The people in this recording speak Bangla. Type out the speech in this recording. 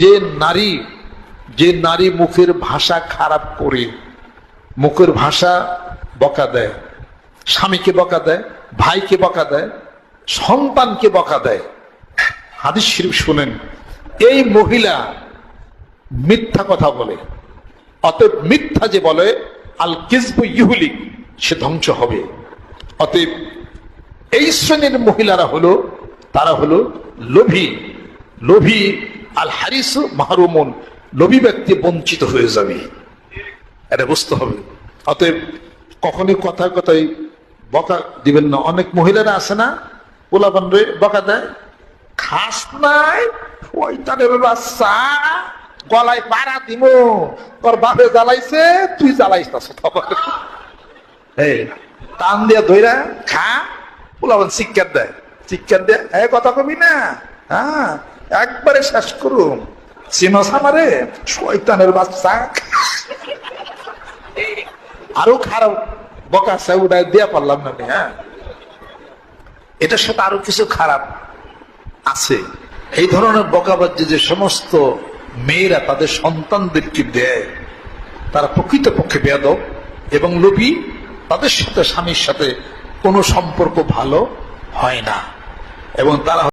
যে নারী যে নারী মুখের ভাষা খারাপ করে, মুখের ভাষা বকা দেয়, স্বামীকে বকা দেয়, ভাইকে বকা দেয়, সন্তানকে বকা দেয়। হাদিস শরীফ শুনেন, এই মহিলা মিথ্যা কথা বলে, অতএব মিথ্যা যে বলে, আল কিসবু ইহুলিক সে ধ্বংস হবে। অতএব এই শ্রেণির মহিলারা হলো, তারা হলো লোভী। লোভী আল হারিস মাহরুমন লোভী ব্যক্তি বঞ্চিত হয়ে যাবে। এটা বুঝতে হবে। অতএব কখনই কথায় কথায় বকা দিবেন না। অনেক মহিলারা আছে না, পোলাপান বকা দেয়, খাস নাই ওই তাদের বাচ্চা, গলায় পাড়া দিব, তোর বাপে জ্বালাইছে, তুই জ্বালাইস না টান দিয়া ধইরা খা, পোলাপান শিক্ষার দেয়। শিক্ষার দেয় কথা কবি না হ্যাঁ একবারে শেষ করুন। চিনস আমারে? শয়তানের বাচ্চা। আরও খারাপ বকা উড়ায় দেয়া পারলাম না হ্যাঁ? এটার সাথে আরও কিছু খারাপ আছে। এই ধরনের বকাবাজ্য যে সমস্ত মেয়েরা তাদের সন্তানদেরকে দেয়, তারা প্রকৃতপক্ষে বেয়াদব এবং লোভী, তাদের সাথে স্বামীর সাথে কোনো সম্পর্ক ভালো হয় না। এবং তারা